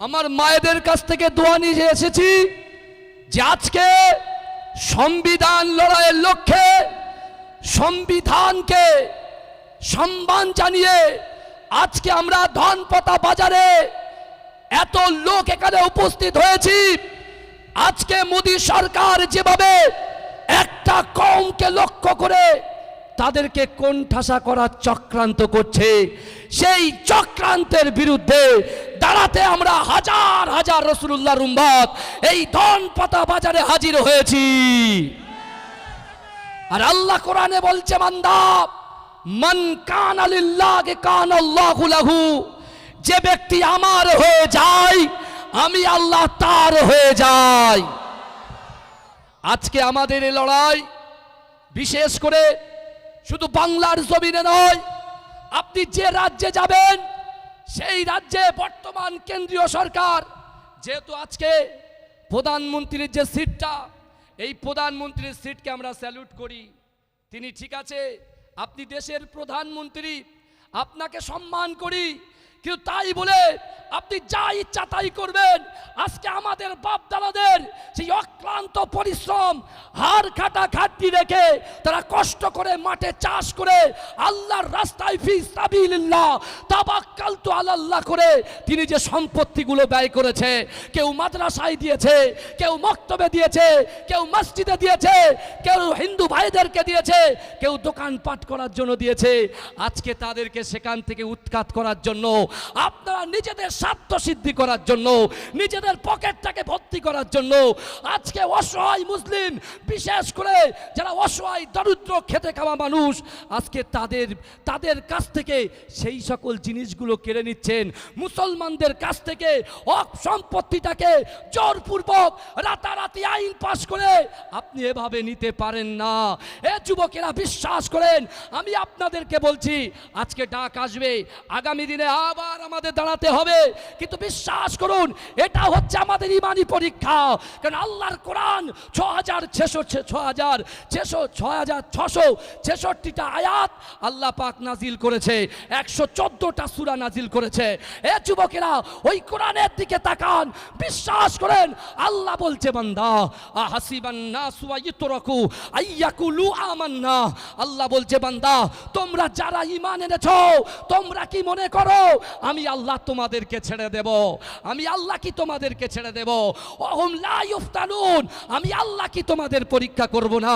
আমার মায়েদের কাছ থেকে দোয়া নিয়ে এসেছি যে আজকে সংবিধান লড়াইয়ের লক্ষ্যে সংবিধানকে সম্মান জানিয়ে আজকে আমরা ধনপতা বাজারে এত লোক এখানে উপস্থিত হয়েছি। আজকে মোদী সরকার যেভাবে একটা কমকে লক্ষ্য করে তাদেরকে কোণঠাসা করার চক্রান্ত করছে। সেই চক্রান্তের বিরুদ্ধে দাঁড়াতে আমরা হাজার হাজার রসুল্লাহ রুম্বাদ এই ধন পাতা বাজারে হাজির হয়েছি। আর আল্লাহ কোরআনে বলছে মান্দা মন কান আলিল্লাহ কান আল্লাহু লাহু, যে ব্যক্তি আমার হয়ে যায়, আমি আল্লাহ তার হয়ে যাই। আজকে আমাদের এই লড়াই, বিশেষ করে শুধু বাংলার জমিনে নয়, আপনি যে রাজ্যে যাবেন, সেই রাজ্যে বর্তমান কেন্দ্রীয় সরকার, যেহেতু আজকে প্রধানমন্ত্রীর যে সিটটা, এই প্রধানমন্ত্রীর সিটকে আমরা স্যালুট করি। তিনি ঠিক আছে, আপনি দেশের প্রধানমন্ত্রী, আপনাকে সম্মান করি কিন্তু তাই বলে, আপনি যা ইচ্ছা তাই করবেন। আজকে আমাদের বাপ দাদাদের সেই অক্লান্ত পরিশ্রম হার খাটা খাটতি রেখে তারা কষ্ট করে মাঠে চাষ করে আল্লাহর রাস্তায় ফি সাবিলিল্লাহ তাবাক্কাল তো আল্লাহ করে তিনি যে সম্পত্তিগুলো ব্যয় করেছে, কেউ মাদ্রাসায় দিয়েছে, কেউ মক্তবে দিয়েছে, কেউ মসজিদে দিয়েছে, কেউ হিন্দু ভাইদেরকে দিয়েছে, কেউ দোকান পাট করার জন্য দিয়েছে। আজকে তাদেরকে সেখান থেকে উৎখাত করার জন্য আপনারা নিজেদের স্বার্থ সিদ্ধি করার জন্য, নিজেদের পকেটটাকে ভর্তি করার জন্য, আজকে অসহায় মুসলিম, বিশেষ করে যারা অসহায়, দরিদ্র খেতে খাওয়া মানুষ, আজকে তাদের তাদের কাছ থেকে সেই সকল জিনিসগুলো কেড়ে নিচ্ছেন। মুসলমানদের কাছ থেকে অক সম্পত্তিটাকে জোরপূর্বক, রাতারাতি আইন পাশ করে আপনি এভাবে নিতে পারেন না। এ যুবকেরা বিশ্বাস করেন, আমি আপনাদেরকে বলছি, আজকে ডাক আসবে, আগামী দিনে আবার আমাদের দাঁড়াতে হবে। কিন্তু বিশ্বাস করুন এটা হচ্ছে আমাদের ইমানি পরীক্ষা। কারণ আল্লাহর কোরআন ছ হাজার ছেশো ছ হাজার ছেশো ছ হাজার ছশো ছেষট্টিটা আয়াত আল্লাহ পাক নাজিল করেছে। একশো চোদ্দটা সুরা নাজিল করেছে। এ যুবকেরা, ওই কোরআনের দিকে তাকান, বিশ্বাস করেন, আল্লাহ বলছে, বান্দা হাসিবান না সুয়াইতরকু আইয়াকুলু আমান্না। আল্লাহ বলছে, বান্দা, তোমরা যারা ইমান এনেছো, তোমরা কি মনে করো, আমি আল্লাহ তোমাদেরকে ছেড়ে দেব। আমি আল্লাহ কি তোমাদেরকে ছেড়ে দেব? অহম লা ইফতানুন। আমি আল্লাহ কি তোমাদের পরীক্ষা করব না?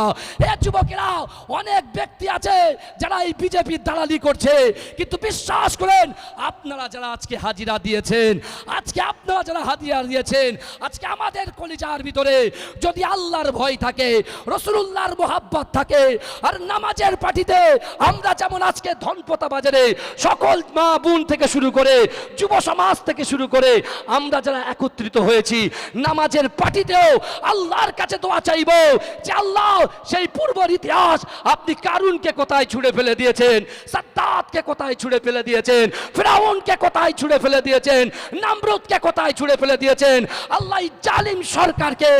এ যুবকেরা, অনেক ব্যক্তি আছে যারা এই বিজেপির দালালি করছে। কিন্তু বিশ্বাস করেন, আপনারা যারা আজকে হাজিরা দিয়েছেন, আজকে আপনারা যারা হাজিরা দিয়েছেন, আজকে আমাদের কলিজার ভিতরে যদি আল্লাহর ভয় থাকে রসুল্লাহর মোহাব্বত থাকে, আর নামাজের পার্টিতে আমরা যেমন আজকে ধনপতা বাজারে সকল মা বোন থেকে শুরু করে যুব সমাজ থেকে শুরু করে আমরা যারা একত্রিত হয়েছি, নামাজের পার্টিতেও আল্লাহর কাছে দোয়া চাইব যে আল্লাহ সেই পূর্বর ইতিহাস আপনি কারুনকে কোথায় ছুঁড়ে ফেলে দিয়েছেন? সাদ্দাতকে কোথায় ছুঁড়ে ফেলে দিয়েছেন? ফেরাউনকে কোথায় ছুঁড়ে ফেলে দিয়েছেন? নামরুদকে কোথায় ছুঁড়ে ফেলে দিয়েছেন? আল্লাহ জালিম সরকারকে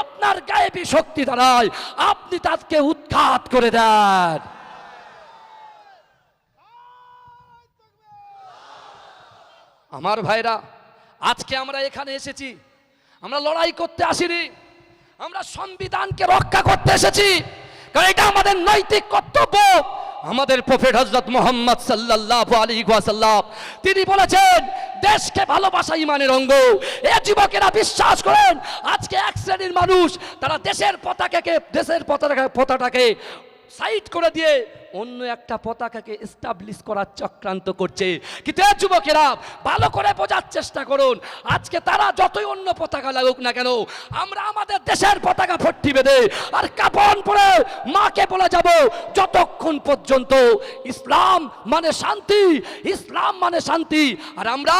আপনার গায়েবী শক্তি দ্বারায় আপনি তাকে উৎখাত করে দেন। আমার ভাইরা, আজকে আমরা এখানে এসেছি। আমরা লড়াই করতে আসিনি। আমরা সংবিধানকে রক্ষা করতে এসেছি। কারণ এটা আমাদের নৈতিক কর্তব্য। আমাদের প্রফেট হজরত মোহাম্মদ সাল্লাহ আলী ওয়াসাল্লাম, তিনি বলেছেন, দেশকে ভালোবাসা ইমানের অঙ্গ। এ যুবকেরা বিশ্বাস করেন, আজকে এক শ্রেণির মানুষ, তারা দেশের পতাকাকে, দেশের পতাকা, পতাকাকে সাইড করে দিয়ে অন্য একটা পতাকাকে এস্টাবলিশ করার চক্রান্ত করছে। কিন্তু যুবকেরা, ভালো করে বোঝার চেষ্টা করুন। আজকে তারা যতই অন্য পতাকা লাগুক না কেন, আমরা আমাদের দেশের পতাকা ভর্তি বেঁধে আর কাপন পরে মাকে বলে যাব, যতক্ষণ পর্যন্ত ইসলাম মানে শান্তি, ইসলাম মানে শান্তি, আর আমরা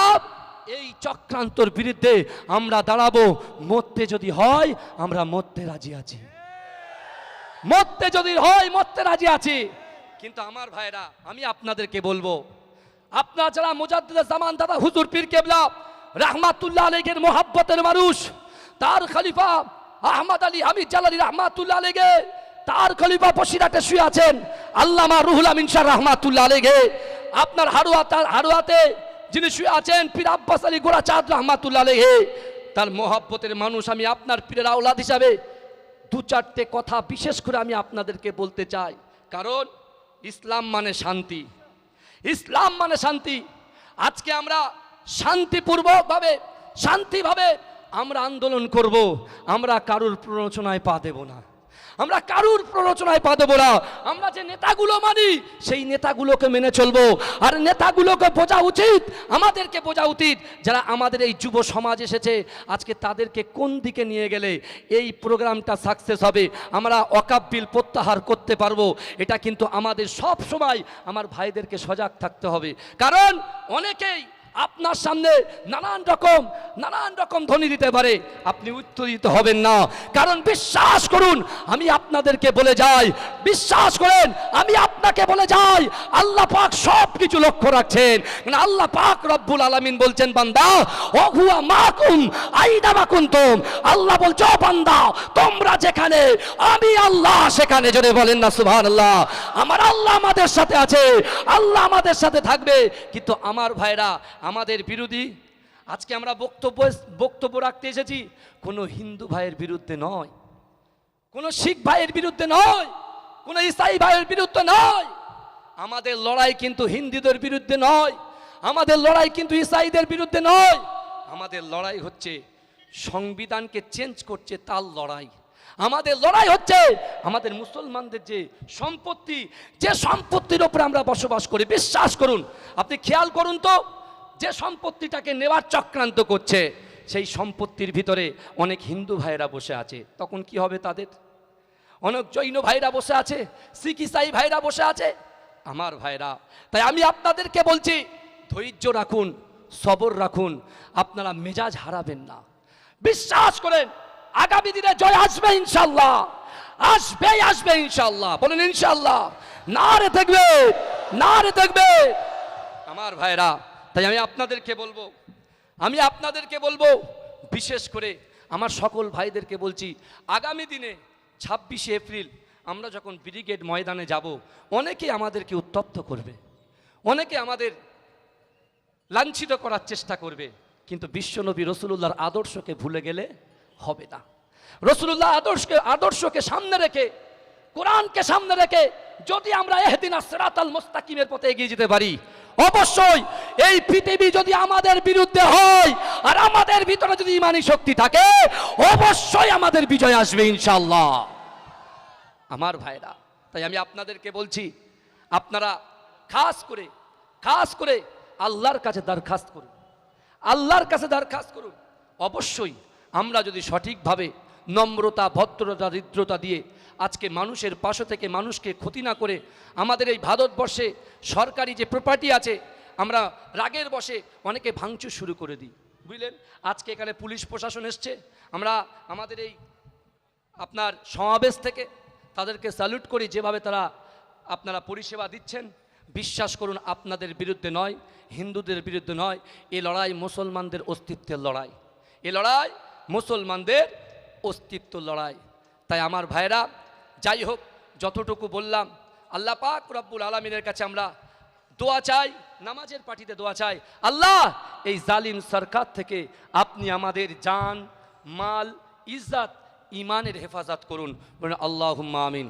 এই চক্রান্তর বিরুদ্ধে আমরা দাঁড়াবো, মরতে যদি হয়, আমরা মরতে রাজি আছি। মরতে যদি হয় মরতে রাজি আছি। কিন্তু আমার ভাইরা আমি আপনাদেরকে বলব আপনারা যারা মুজাদ্দিদ জামান দাদা হুজুর পীর কেবলা রাহমাতুল্লাহ আলাইহির মোহাব্বতের মানুষ তার খলিফা আহমদ আলী হামিদ জালালি রহমাতুল্লাহ আলাইহি তার খলিফা বসিরাটে শুয়ে আছেন আল্লামা রুহুল আমিন শাহ রহমাতুল্লাহ আলাইহি আপনার হারুয়া তার হারুয়াতে যিনি শুয়ে আছেন পীর আব্বাস আলী গোড়া চাঁদ রহমাতুল্লাহ আলাইহি তার মহাব্বতের মানুষ আমি আপনার পীরের আওলাদ হিসাবে দু চারটে কথা বিশেষ করে আমি আপনাদেরকে বলতে চাই। কারণ ইসলাম মানে শান্তি। ইসলাম মানে শান্তি। আজকে আমরা শান্তিপূর্বকভাবে, শান্তিভাবে আমরা আন্দোলন করব। আমরা কারুর প্ররোচনায় পা দেব না। আমরা কারুর প্ররোচনায় পা দেবো না। আমরা যে নেতাগুলো মানি, সেই নেতাগুলোকে মেনে চলবো। আর নেতাগুলোকে বোঝা উচিত, আমাদেরকে বোঝা উচিত যারা আমাদের এই যুব সমাজ এসেছে। আজকে তাদেরকে কোন দিকে নিয়ে গেলে এই প্রোগ্রামটা সাকসেস হবে? আমরা অকাপ বিল প্রত্যাহার করতে পারব। এটা কিন্তু আমাদের সব সময় আমার ভাইদেরকে সজাগ থাকতে হবে। কারণ অনেকেই আপনার সামনে নানান রকম নানান রকম ধ্বনি দিতে পারে। আপনি উত্তরিত হবেন না। কারণ বিশ্বাস করুন, আমি আপনাদেরকে বলে যাই। বিশ্বাস করেন, আমি আপনাকে বলে যাই। আল্লাহ পাক সব কিছু লক্ষ্য রাখছেন। আল্লাহ পাক রব্বুল আলামিন বলছেন, বান্দা হুয়া মাকুম, আইদা মাকুন্তুম আল্লাহ বলছো বান্দা, তোমরা যেখানে, আমি আল্লাহ সেখানে। জোরে বলেন না সুভান আল্লাহ আমার আল্লাহ আমাদের সাথে আছে। আল্লাহ আমাদের সাথে থাকবে। কিন্তু আমার ভাইরা আমাদের বিরোধী। আজকে আমরা বক্তব্য বক্তব্য রাখতে এসেছি, কোনো হিন্দু ভাইয়ের বিরুদ্ধে নয়, কোনো শিখ ভাইয়ের বিরুদ্ধে নয়, কোনো ইসাই ভাইয়ের বিরুদ্ধে নয়। আমাদের লড়াই কিন্তু হিন্দুদের বিরুদ্ধে নয়, আমাদের লড়াই কিন্তু ইসাইদের বিরুদ্ধে নয়। আমাদের লড়াই হচ্ছে, সংবিধানকে চেঞ্জ করছে তার লড়াই। আমাদের লড়াই হচ্ছে, আমাদের মুসলমানদের যে সম্পত্তি, যে সম্পত্তির ওপরে আমরা বসবাস করি, বিশ্বাস করুন। আপনি খেয়াল করুন তো যে সম্পত্তিটাকে নেওয়ার চক্রান্ত করছে, সেই সম্পত্তির ভিতরে অনেক হিন্দু ভাইয়েরা বসে আছে। তখন কি হবে তাদের? অনেক জৈন ভাইরা বসে আছে ইসাই ভাইরা বসে আছে। আমার ভাইরা তাই আমি আপনাদেরকে বলছি, ধৈর্য রাখুন, সবর রাখুন, আপনারা মেজাজ হারাবেন না। বিশ্বাস করেন, আগামী দিনে জয় আসবে ইনশাল্লাহ। আসবে আসবে ইনশাল্লাহ। বলেন ইনশাল্লাহ। না রে দেখবে না রে দেখবে। আমার ভাইরা তাই আমি আপনাদেরকে বলব, আমি আপনাদেরকে বলব, বিশেষ করে আমার সকল ভাইদেরকে বলছি, আগামী দিনে ছাব্বিশে এপ্রিল আমরা যখন ব্রিগেড ময়দানে যাব, অনেকে আমাদেরকে উত্তপ্ত করবে, অনেকে আমাদের লাঞ্ছিত করার চেষ্টা করবে, কিন্তু বিশ্বনবী রসুলুল্লাহর আদর্শকে ভুলে গেলে হবে না। রসুলুল্লাহ আদর্শকে আদর্শকে সামনে রেখে, কোরআনকে সামনে রেখে যদি আমরা এহদিন সেরাতাল মোস্তাকিমের পথে এগিয়ে যেতে পারি অবশ্যই এই পৃথিবী যদি আমাদের বিরুদ্ধে হয় আর আমাদের ভিতরে যদি ইমানি শক্তি থাকে, অবশ্যই আমাদের বিজয় আসবে ইনশাল্লাহ আমার ভাইরা, তাই আমি আপনাদেরকে বলছি, আপনারা খাস করে খাস করে আল্লাহর কাছে দরখাস্ত করুন। আল্লাহর কাছে দরখাস্ত করুন। অবশ্যই আমরা যদি সঠিকভাবে নম্রতা, ভদ্রতা হৃদ্রতা দিয়ে আজকে মানুষের পাশে থেকে মানুষকে ক্ষতি না করে আমাদের এই ভারতবর্ষে সরকারি যে প্রপার্টি আছে, আমরা রাগের বসে অনেকে ভাঙচুর শুরু করে দিই। বুঝলেন? আজকে এখানে পুলিশ প্রশাসন এসছে, আমরা আমাদের এই আপনার সমাবেশ থেকে তাদেরকে স্যালুট করি, যেভাবে তারা আপনারা পরিষেবা দিচ্ছেন। বিশ্বাস করুন, আপনাদের বিরুদ্ধে নয়, হিন্দুদের বিরুদ্ধে নয়, এ লড়াই মুসলমানদের অস্তিত্বের লড়াই। এ লড়াই মুসলমানদের অস্তিত্ব লড়াই। তাই আমার ভাইরা যাই হোক, যতটুকু বললাম, আল্লাহ পাক রব্বুল আলমিনের কাছে আমরা দোয়া চাই, নামাজের পার্টিতে দোয়া চাই। আল্লাহ, এই জালিম সরকার থেকে আপনি আমাদের জান, মাল, ইজ্জাত ইমানের হেফাজত করুন। আল্লাহ আমিন।